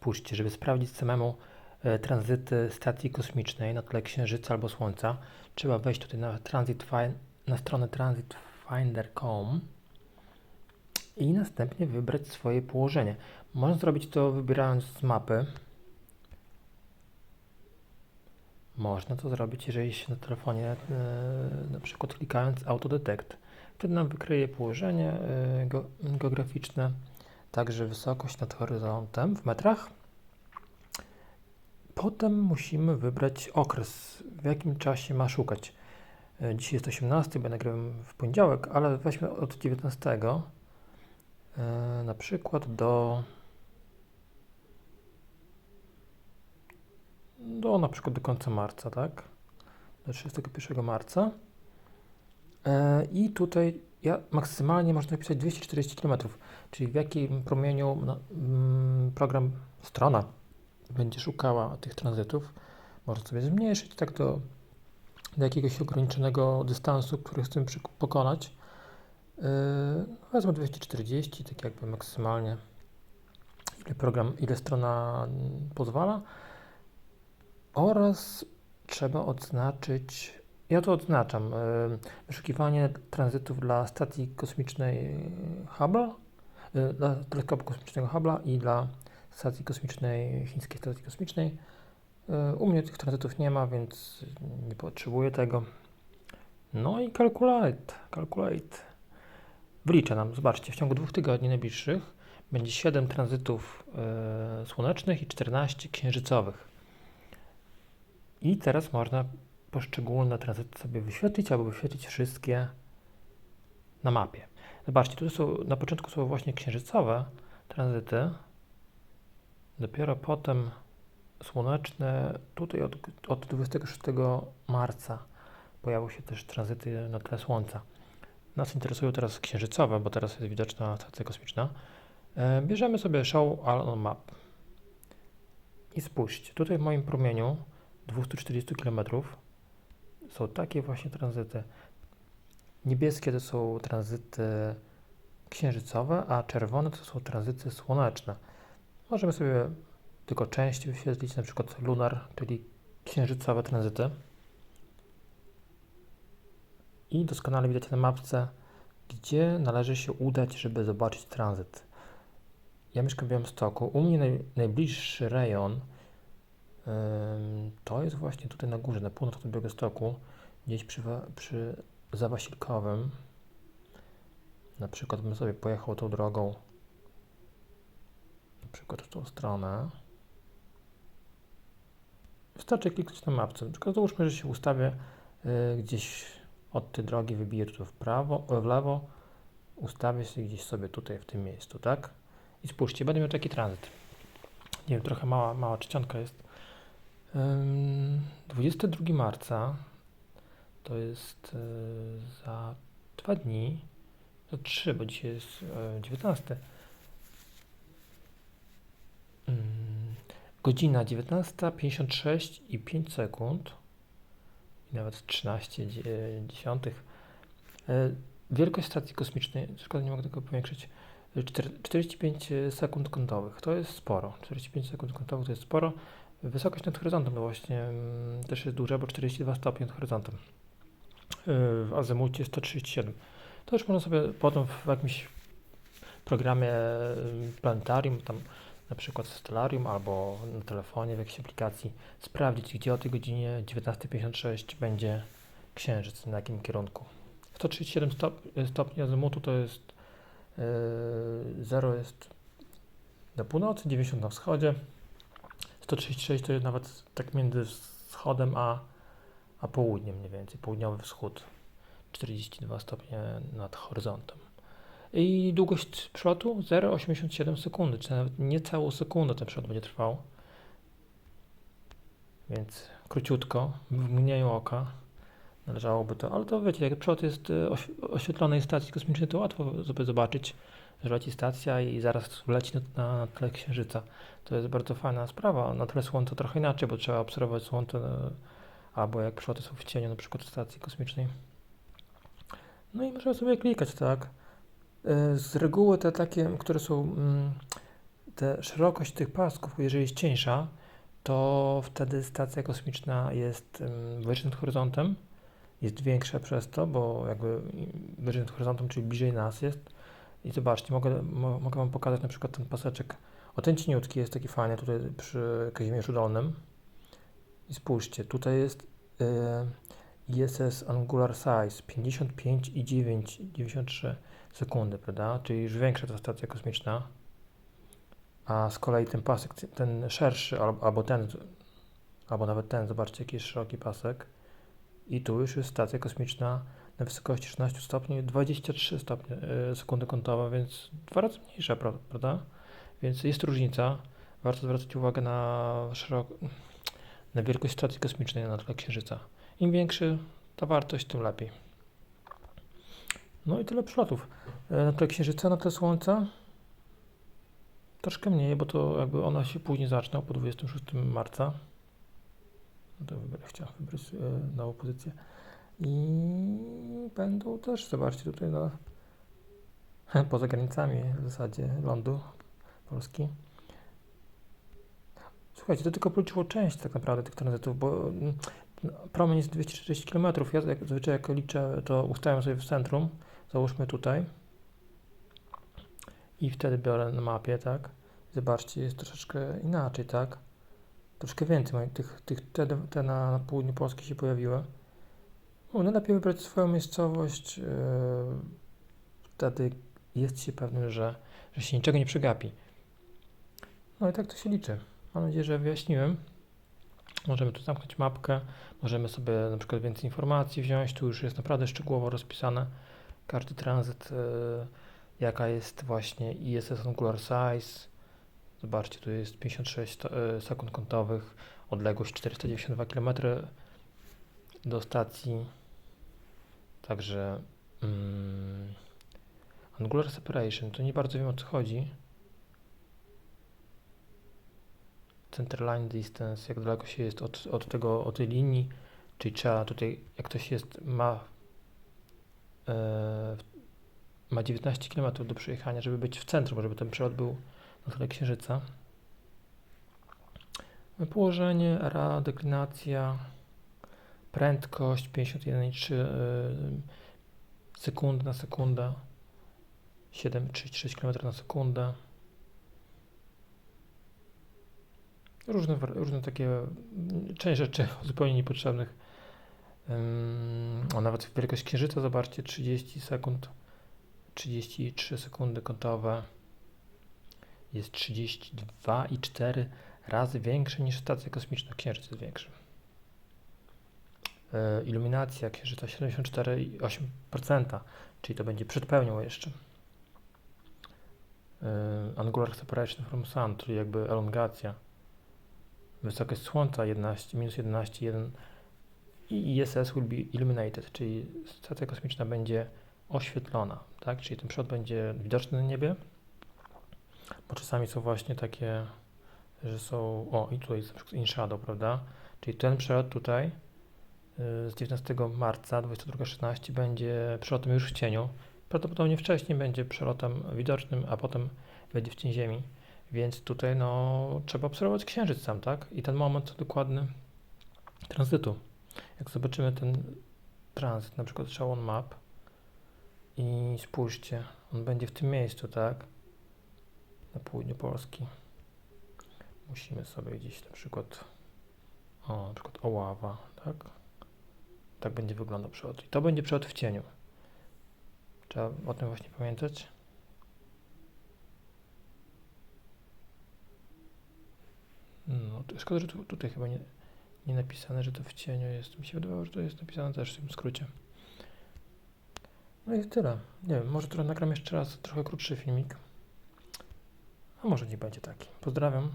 Spójrzcie, żeby sprawdzić samemu e, tranzyty stacji kosmicznej na tle Księżyca albo Słońca, trzeba wejść tutaj na, transit na stronę transitfinder.com i następnie wybrać swoje położenie. Można zrobić to wybierając z mapy. Można to zrobić, jeżeli się na telefonie, e, na przykład klikając Autodetect. Wtedy nam wykryje położenie e, geograficzne, także wysokość nad horyzontem w metrach. Potem musimy wybrać okres, w jakim czasie ma szukać. E, Dzisiaj jest 18, bo nagrywam w poniedziałek, ale weźmy od 19 e, na przykład do do na przykład do końca marca, tak? Do 31 marca. E, I tutaj ja maksymalnie można napisać 240 km, czyli w jakim promieniu no, mm, program, strona będzie szukała tych tranzytów. Można sobie zmniejszyć tak do, do jakiegoś ograniczonego dystansu, który chcemy pokonać. Yy, wezmę 240, tak jakby maksymalnie, ile program, ile strona pozwala. Oraz trzeba odznaczyć, ja to odznaczam, yy, wyszukiwanie tranzytów dla stacji kosmicznej Hubble, dla teleskopu kosmicznego Hubble i dla stacji kosmicznej, chińskiej stacji kosmicznej. Yy, U mnie tych tranzytów nie ma, więc nie potrzebuję tego. No i calculate, calculate. Wlicza nam, zobaczcie, w ciągu dwóch tygodni najbliższych będzie 7 tranzytów yy, słonecznych i 14 księżycowych. I teraz można poszczególne tranzyty sobie wyświetlić albo wyświetlić wszystkie na mapie. Zobaczcie, tu są, na początku są właśnie księżycowe tranzyty, dopiero potem słoneczne, tutaj od, od 26 marca pojawią się też tranzyty na tle Słońca. Nas interesują teraz księżycowe, bo teraz jest widoczna stacja kosmiczna. E, Bierzemy sobie Show All on Map. I spójrzcie, tutaj w moim promieniu 240 km są takie właśnie tranzyty. Niebieskie to są tranzyty księżycowe, a czerwone to są tranzyty słoneczne. Możemy sobie tylko część wyświetlić, na przykład lunar, czyli księżycowe tranzyty. I doskonale widać na mapce, gdzie należy się udać, żeby zobaczyć tranzyt. Ja mieszkam w Białymstoku. U mnie naj, najbliższy rejon to jest właśnie tutaj na górze, na północ od Białegostoku, gdzieś przy, Wa- Zawasilkowym. Na przykład bym sobie pojechał tą drogą, na przykład w tą stronę. Wystarczy kliknąć na mapce. Na przykład załóżmy, że się ustawię y, gdzieś od tej drogi, wybiję tu w prawo, e, w lewo, ustawię się gdzieś sobie tutaj w tym miejscu, tak? I spójrzcie, będę miał taki tranzyt. Nie wiem, trochę mała, mała czcionka jest. Ym, 22 marca to jest y, za dwa dni, to trzy, bo dzisiaj jest y, 19. Ym, godzina 19.56 i 5 sekund i nawet 13 dzie- dziesiątych. E, Wielkość stacji kosmicznej, szkoda nie mogę tego powiększyć, e, czter- 45 sekund kątowych, to jest sporo. 45 sekund kątowych to jest sporo. Wysokość nad horyzontem to właśnie mm, też jest duża, bo 42 stopnie nad horyzontem. W azymucie 137. To już można sobie potem w jakimś programie planetarium, tam na przykład w Stellarium albo na telefonie w jakiejś aplikacji sprawdzić, gdzie o tej godzinie 19.56 będzie księżyc, na jakim kierunku. 137 stop, stopni azymutu to jest yy, 0 jest na północy, 90 na wschodzie, 136 to jest nawet tak między wschodem a, a południem mniej więcej, południowy wschód, 42 stopnie nad horyzontem. I długość przodu 0,87 sekundy, czy nawet niecałą sekundę ten przód będzie trwał. Więc króciutko, w mgnieniu oka należałoby to, ale to wiecie, jak przód jest oś- oświetlonej stacji kosmicznej, to łatwo sobie zobaczyć, że leci stacja i zaraz wleci na, na, tle księżyca. To jest bardzo fajna sprawa. Na tle słońca trochę inaczej, bo trzeba obserwować słońce, e, albo jak przoty są w cieniu, na przykład stacji kosmicznej. No i można sobie klikać, tak. E, Z reguły te takie, które są mm, te, szerokość tych pasków, jeżeli jest cieńsza, to wtedy stacja kosmiczna jest ym, wyżej nad horyzontem, jest większa przez to, bo jakby wyżej nad horyzontem, czyli bliżej nas jest. I zobaczcie, mogę, mo, mogę Wam pokazać na przykład ten paseczek. O ten cieniutki jest taki fajny tutaj przy Kazimierzu Dolnym. I spójrzcie, tutaj jest y, ISS Angular Size 55,993 sekundy, prawda? Czyli już większa ta stacja kosmiczna. A z kolei ten pasek, ten szerszy, albo, albo ten, albo nawet ten, zobaczcie, jaki jest szeroki pasek. I tu już jest stacja kosmiczna na wysokości 16 stopni, 23 stopnie, y, sekundy kątowe, więc dwa razy mniejsza, pra- prawda? Więc jest różnica. Warto zwracać uwagę na szerok, na wielkość stacji kosmicznej na tle Księżyca. Im większy ta wartość, tym lepiej. No i tyle przylotów. E, Na tle Księżyca, na tle Słońca troszkę mniej, bo to jakby ona się później zacznie po 26 marca. No to wybrać, chciałem wybrać e, nową pozycję. I będą też, zobaczcie tutaj na, poza granicami w zasadzie lądu Polski. Słuchajcie, to tylko policzyło część tak naprawdę tych tranzytów, bo mm, promień jest 240 km. Ja jak, zazwyczaj jak liczę, to ustawiam sobie w centrum, załóżmy tutaj i wtedy biorę na mapie, tak? Zobaczcie, jest troszeczkę inaczej, tak? Troszkę więcej tych, tych te, te na, na południu Polski się pojawiły. No, najlepiej wybrać swoją miejscowość, yy, wtedy jest się pewnym, że, że się niczego nie przegapi. No i tak to się liczy. Mam nadzieję, że wyjaśniłem. Możemy tu zamknąć mapkę, możemy sobie na przykład więcej informacji wziąć. Tu już jest naprawdę szczegółowo rozpisane każdy tranzyt, y, jaka jest właśnie ISS Angular Size. Zobaczcie, tu jest 56 to- y, sekund kątowych, odległość 492 km do stacji. Także mm, Angular Separation, to nie bardzo wiem o co chodzi. Centerline distance, jak daleko się jest od, od tego, od tej linii, czyli trzeba tutaj, jak ktoś jest, ma, e, ma 19 km do przejechania, żeby być w centrum, żeby ten przelot był na tle księżyca. Położenie, era, deklinacja, prędkość 51,3 e, sekundy na sekundę, 7,36 km na sekundę. Różne, różne takie, mm, część rzeczy zupełnie niepotrzebnych. A nawet wielkość księżyca, zobaczcie, 30 sekund, 33 sekundy kątowe. Jest 32,4 razy większe niż stacja kosmiczna. Księżyc jest większy. E, Iluminacja księżyca 74,8%, czyli to będzie przed pełnią jeszcze. E, Angular separation from sun, czyli jakby elongacja. Wysokość Słońca 11, minus 11,1 i ISS will be illuminated, czyli stacja kosmiczna będzie oświetlona, tak? Czyli ten przód będzie widoczny na niebie, bo czasami są właśnie takie, że są, o i tutaj jest na przykład in shadow, prawda? Czyli ten przelot tutaj y, z 19 marca 22.16 będzie przelotem już w cieniu. Prawdopodobnie wcześniej będzie przelotem widocznym, a potem będzie w cień Ziemi. Więc tutaj no, trzeba obserwować księżyc sam, tak? I ten moment dokładny tranzytu. Jak zobaczymy ten tranzyt, na przykład show on map i spójrzcie, on będzie w tym miejscu, tak? Na południu Polski. Musimy sobie gdzieś na przykład, o, na przykład Oława, tak? Tak będzie wyglądał przelot. I to będzie przelot w cieniu. Trzeba o tym właśnie pamiętać. No, to szkoda, że tu, tutaj chyba nie, nie napisane, że to w cieniu jest. Mi się wydawało, że to jest napisane też w tym skrócie. No i tyle. Nie wiem, może trochę nagram jeszcze raz trochę krótszy filmik. A może nie będzie taki. Pozdrawiam.